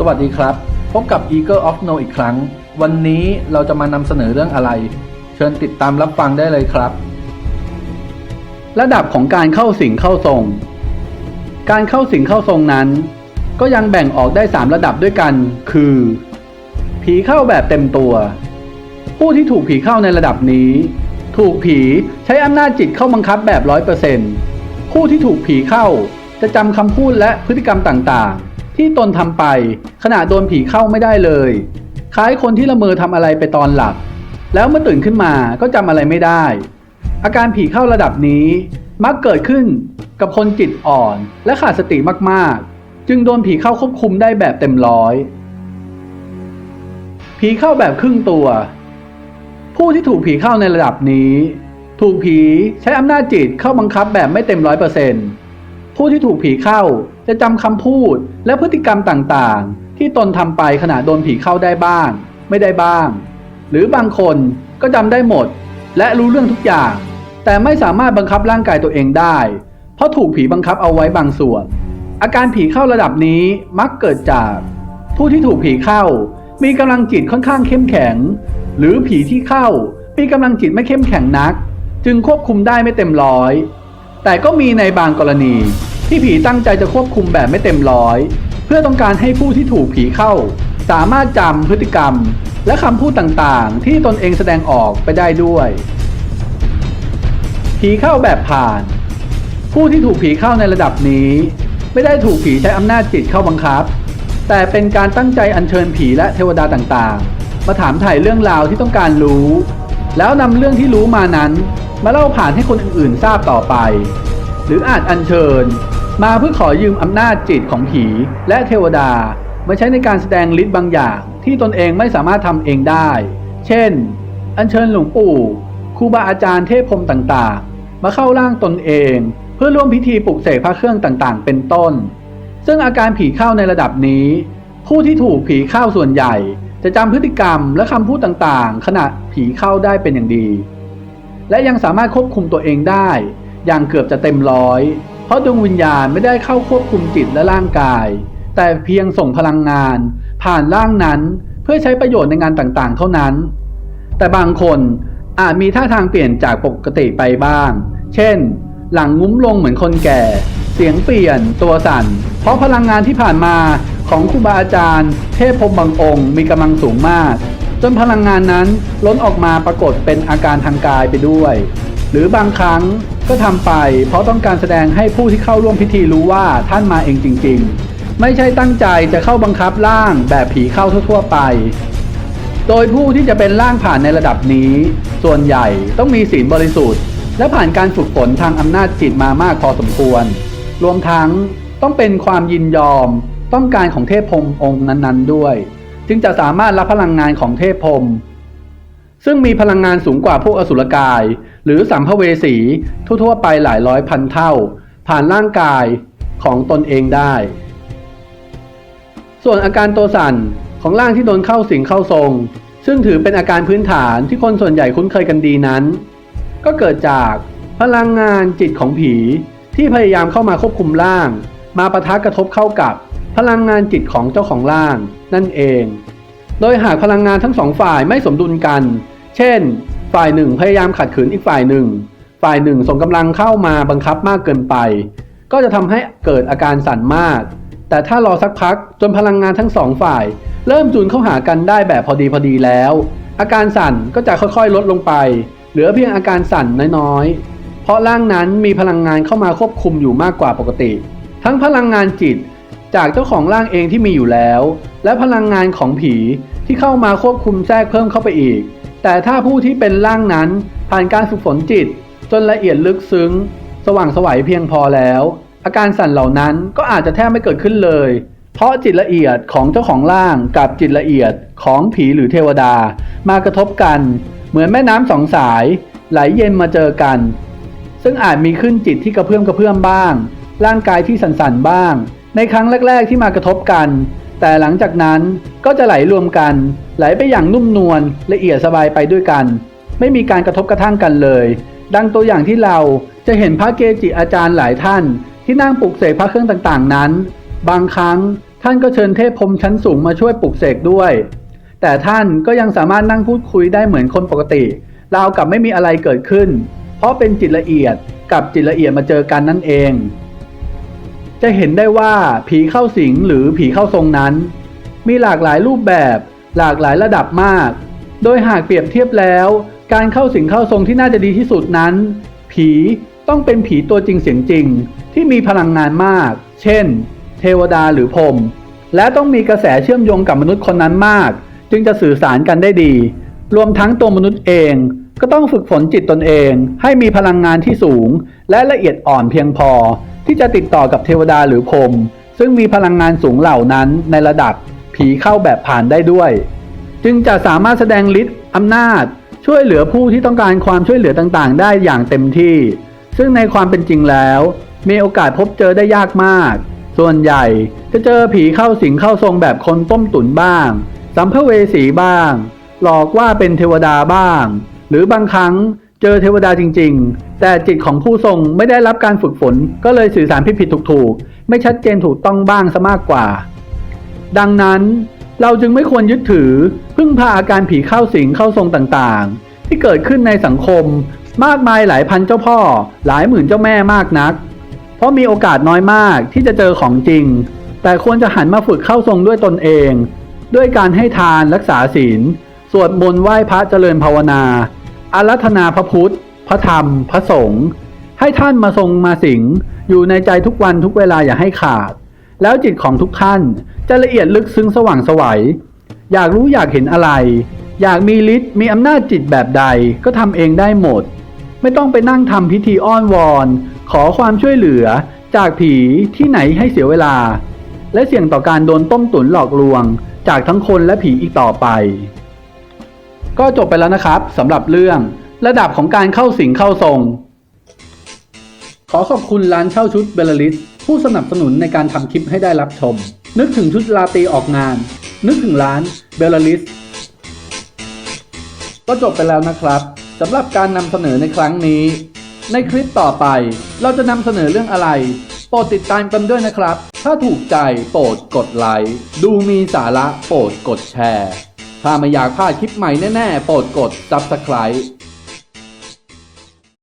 สวัสดีครับ พบกับ Eagle of No อีกครั้ง วันนี้เราจะมานำเสนอเรื่องอะไร เชิญติดตามรับฟังได้เลยครับ ระดับของการเข้าสิงเข้าทรง การเข้าสิงเข้าทรงนั้น ก็ยังแบ่งออกได้ 3 ระดับด้วยกัน คือ ผีเข้าแบบเต็มตัว ผู้ที่ถูกผีเข้าในระดับนี้ ถูกผีใช้อำนาจจิตเข้าบังคับแบบร้อยเปอร์เซ็นต์ผู้ที่ถูกผีเข้าจะจำคำพูดและพฤติกรรมต่างๆ ที่ตนทำไป ขณะโดนผีเข้าไม่ได้เลย คล้ายคนที่ละเมอทำอะไรไปตอนหลับ แล้วเมื่อตื่นขึ้นมาก็จำอะไรไม่ได้ อาการผีเข้าระดับนี้ มักเกิดขึ้นกับคนจิตอ่อนและขาดสติมากๆ จึงโดนผีเข้าควบคุมได้แบบเต็มร้อยผีเข้าแบบครึ่งตัว ผู้ที่ถูกผีเข้าในระดับนี้ ถูกผีใช้อำนาจจิตเข้าบังคับแบบไม่เต็มร้อยเปอร์เซ็นต์ ผู้ที่ถูกผีเข้าจะจำคำพูดและพฤติกรรมต่างๆ ที่ตนทำไปขณะโดนผีเข้าได้บ้าง ไม่ได้บ้าง หรือบางคนก็จำได้หมด และรู้เรื่องทุกอย่าง แต่ไม่สามารถบังคับร่างกายตัวเองได้ เพราะถูกผีบังคับเอาไว้บางส่วน อาการผีเข้าระดับนี้มักเกิดจาก ผู้ที่ถูกผีเข้า มีกำลังจิตค่อนข้างเข้มแข็ง หรือผีที่เข้ามีกำลังจิตไม่เข้มแข็งนัก จึงควบคุมได้ไม่เต็มร้อย แต่ก็มีในบางกรณี ที่ผีตั้งใจจะควบคุมแบบไม่เต็มร้อย เพื่อต้องการให้ผู้ที่ถูกผีเข้า สามารถจำพฤติกรรม และคำพูดต่างๆ ที่ตนเองแสดงออกไปได้ด้วย ผีเข้าแบบผ่าน ผู้ที่ถูกผีเข้าในระดับนี้ ไม่ได้ถูกผีใช้อำนาจจิตเข้าบังคับ แต่เป็นการตั้งใจอัญเชิญผีและเทวดาต่างๆ มาถามถ่ายเรื่องราวที่ต้องการรู้ แล้วนำเรื่องที่รู้มานั้น มาเล่าผ่านให้คนอื่นๆทราบต่อไป หรืออาจอัญเชิญ มาเพื่อขอยืมอำนาจจิตของผีและเทวดามาใช้ในการแสดงฤทธิ์บางอย่างที่ตนเองไม่สามารถทำเองได้ เช่น อัญเชิญหลวงปู่ครูบาอาจารย์เทพพรมต่างๆ มาเข้าร่างตนเอง เพื่อร่วมพิธีปลุกเสกพระเครื่องต่างๆ เป็นต้น ซึ่งอาการผีเข้าในระดับนี้ ผู้ที่ถูกผีเข้าส่วนใหญ่ จะจำพฤติกรรมและคำพูดต่างๆ ขณะผีเข้าได้เป็นอย่างดี และยังสามารถควบคุมตัวเองได้ อย่างเกือบจะเต็มร้อย เพราะดวงวิญญาณไม่ได้เข้าควบคุมจิตและร่างกาย แต่เพียงส่งพลังงาน ผ่านร่างนั้นเพื่อใช้ประโยชน์ในงานต่างๆ เท่านั้น แต่บางคนอาจมีท่าทางเปลี่ยนจากปกติไปบ้าง เช่น หลังงุ้มลงเหมือนคนแก่ เสียงเปลี่ยน ตัวสั่น เพราะพลังงานที่ผ่านมาของครูบาอาจารย์ เทพพรมบางองค์ มีกำลังสูงมาก จนพลังงานนั้นล้นออกมาปรากฏเป็นอาการทางกายไปด้วย หรือบางครั้งก็ทำไป เพราะต้องการแสดงให้ผู้ที่เข้าร่วมพิธีรู้ว่าท่านมาเองจริง ๆ ไม่ใช่ตั้งใจจะเข้าบังคับร่างแบบผีเข้าทั่วๆไป โดยผู้ที่จะเป็นร่างผ่านในระดับนี้ ส่วนใหญ่ต้องมีศีลบริสุทธิ์ และผ่านการฝึกฝนทางอำนาจจิตมามากพอสมควร รวมทั้งต้องเป็นความยินยอมต้องการของเทพพรมองค์นั้นๆด้วย จึงจะสามารถรับพลังงานของเทพพรมซึ่งมีพลังงานสูงกว่าพวกอสุรกาย หรือสัมภเวสีทั่วๆไปหลายร้อยพันเท่า ผ่านร่างกายของตนเองได้ ส่วนอาการตัวสั่นของร่างที่โดนเข้าสิงเข้าทรง ซึ่งถือเป็นอาการพื้นฐานที่คนส่วนใหญ่คุ้นเคยกันดีนั้น ก็เกิดจากพลังงานจิตของผีที่พยายามเข้ามาควบคุมร่าง มาประทะกระทบเข้ากับ พลังงานจิตของเจ้าของร่าง นั่นเอง โดยหากพลังงานทั้งสองฝ่ายไม่สมดุลกัน เช่น ฝ่ายหนึ่งพยายามขัดขืนอีกฝ่ายหนึ่ง ฝ่ายหนึ่งส่งกำลังเข้ามาบังคับมากเกินไป ก็จะทำให้เกิดอาการสั่นมาก แต่ถ้ารอสักพักจนพลังงานทั้งสองฝ่าย เริ่มจูนเข้าหากันได้แบบพอดีพอดีแล้ว อาการสั่นก็จะค่อยๆ ลดลงไป เหลือเพียงอาการสั่นน้อยๆ เพราะร่างนั้นมีพลังงานเข้ามาควบคุมอยู่มากกว่าปกติ ทั้งพลังงานจิต จากเจ้าของร่างเองที่มีอยู่แล้ว และพลังงานของผีที่เข้ามาควบคุมแทรกเพิ่มเข้าไปอีก แต่ถ้าผู้ที่เป็นร่างนั้นผ่านการฝึกฝนจิต จนละเอียดลึกซึ้ง สว่างสวัยเพียงพอแล้ว อาการสั่นเหล่านั้นก็อาจจะแทบไม่เกิดขึ้นเลย เพราะจิตละเอียดของเจ้าของร่างกับจิตละเอียดของผีหรือเทวดา มากระทบกัน เหมือนแม่น้ำสองสาย ไหลเย็นมาเจอกัน ซึ่งอาจมีขึ้นจิตที่กระเพื่อมกระเพื่อมบ้าง ร่างกายที่สั่นๆบ้าง ในครั้งแรก ๆ ที่มากระทบกัน แต่หลังจากนั้นก็จะไหลรวมกัน ไหลไปอย่างนุ่มนวลละเอียดสบายไปด้วยกัน ไม่มีการกระทบกระทั่งกันเลย ดังตัวอย่างที่เราจะเห็นพระเกจิอาจารย์หลายท่าน ที่นั่งปลุกเสกพระเครื่องต่างๆนั้น บางครั้งท่านก็เชิญเทพพรมชั้นสูงมาช่วยปลุกเสกด้วย แต่ท่านก็ยังสามารถนั่งพูดคุยได้เหมือนคนปกติราวกับไม่มีอะไรเกิดขึ้น เพราะเป็นจิตละเอียดกับจิตละเอียดมาเจอกันนั่นเอง จะเห็นได้ว่าผีเข้าสิงหรือผีเข้าทรงนั้น มีหลากหลายรูปแบบ หลากหลายระดับมาก โดยหากเปรียบเทียบแล้ว การเข้าสิงเข้าทรงที่น่าจะดีที่สุดนั้น ผีต้องเป็นผีตัวจริงเสียงจริง ที่มีพลังงานมาก เช่น เทวดาหรือพรมและต้องมีกระแสเชื่อมโยงกับมนุษย์คนนั้นมาก จึงจะสื่อสารกันได้ดี รวมทั้งตัวมนุษย์เองก็ต้องฝึกฝนจิตตนเอง ให้มีพลังงานที่สูง และละเอียดอ่อนเพียงพอ ที่จะติดต่อกับเทวดาหรือพรมซึ่งมีพลังงานสูงเหล่านั้นในระดับผีเข้าแบบผ่านได้ด้วย จึงจะสามารถแสดงฤทธิ์อำนาจ ช่วยเหลือผู้ที่ต้องการความช่วยเหลือต่างๆ ได้อย่างเต็มที่ ซึ่งในความเป็นจริงแล้ว มีโอกาสพบเจอได้ยากมาก ส่วนใหญ่จะเจอผีเข้าสิงเข้าทรงแบบคนต้มตุ๋นบ้าง สัมภเวสีบ้าง หลอกว่าเป็นเทวดาบ้าง หรือบางครั้ง เจอเทวดาจริง ๆ แต่จิตของผู้ทรงไม่ได้รับการฝึกฝน ก็เลยสื่อสารผิดๆถูกๆ ไม่ชัดเจนถูกต้องบ้างซะมากกว่า ดังนั้นเราจึงไม่ควรยึดถือ พึ่งพาอาการผีเข้าสิงเข้าทรงต่างๆ ที่เกิดขึ้นในสังคม มากมายหลายพันเจ้าพ่อ หลายหมื่นเจ้าแม่มากนัก เพราะมีโอกาสน้อยมากที่จะเจอของจริง แต่ควรจะหันมาฝึกเข้าทรงด้วยตนเอง ด้วยการให้ทานรักษาศีลสวดมนต์ไหว้พระเจริญภาวนา อารัธนาพระพุทธ พระธรรม พระสงฆ์ให้ท่านมาทรงมาสิง อยู่ในใจทุกวันทุกเวลาอย่าให้ขาด แล้วจิตของทุกท่านจะละเอียดลึกซึ้งสว่างไสวัย อยากรู้อยากเห็นอะไร อยากมีฤทธิ์มีอำนาจจิตแบบใดก็ทำเองได้หมด ไม่ต้องไปนั่งทำพิธีอ้อนวอน ขอความช่วยเหลือ จากผีที่ไหนให้เสียเวลา และเสี่ยงต่อการโดนต้มตุ๋นหลอกลวง จากทั้งคนและผีอีกต่อไป ก็จบไปแล้วนะครับสำหรับเรื่อง ระดับของการเข้าสิงเข้าทรง ขอขอบคุณร้านเช่าชุดเบลลิสผู้สนับสนุนในการทำคลิปให้ได้รับชม นึกถึงชุดลาตีออกงาน นึกถึงร้านเบลลิสก็จบไปแล้วนะครับสำหรับการนำเสนอในครั้งนี้ ในคลิปต่อไป เราจะนำเสนอเรื่องอะไร โปรดติดตามกันด้วยนะครับ ถ้าถูกใจโปรดกดไลค์ดูมีสาระโปรดกดแชร์ ถ้าไม่อยากพลาดคลิปใหม่แน่ๆ โปรดกด Subscribe